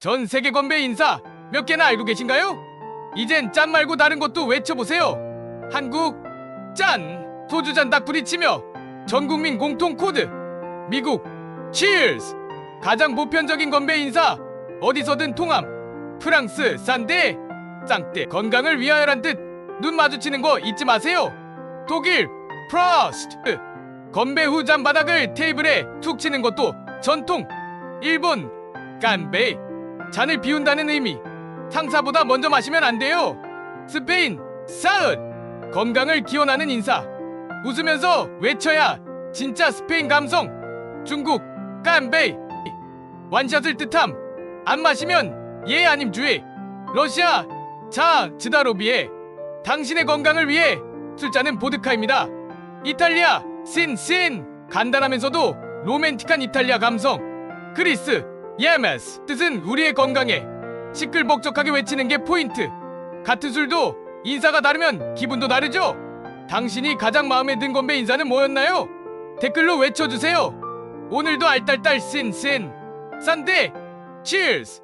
전 세계 건배 인사 몇 개나 알고 계신가요? 이젠 짠 말고 다른 것도 외쳐보세요. 한국 짠! 소주 잔 딱 부리치며 전 국민 공통 코드. 미국 Cheers! 가장 보편적인 건배 인사. 어디서든 통함. 프랑스 산데! 짱때 건강을 위하여란 뜻. 눈 마주치는 거 잊지 마세요. 독일 프로스트 건배 후 잔 바닥을 테이블에 툭 치는 것도 전통. 일본 깐베이 잔을 비운다는 의미. 상사보다 먼저 마시면 안 돼요. 스페인 사읒 건강을 기원하는 인사. 웃으면서 외쳐야 진짜 스페인 감성. 중국 깐베이. 완샷을 뜻함. 안 마시면 예 아님 주의. 러시아 자 즈다로비에 당신의 건강을 위해 술자는 보드카입니다. 이탈리아 신 신. 간단하면서도 로맨틱한 이탈리아 감성. 그리스 예메스 뜻은 우리의 건강에 시끌벅적하게 외치는 게 포인트. 같은 술도 인사가 다르면 기분도 다르죠? 당신이 가장 마음에 든 건배 인사는 뭐였나요? 댓글로 외쳐주세요. 오늘도 알딸딸 신신 산데 치얼스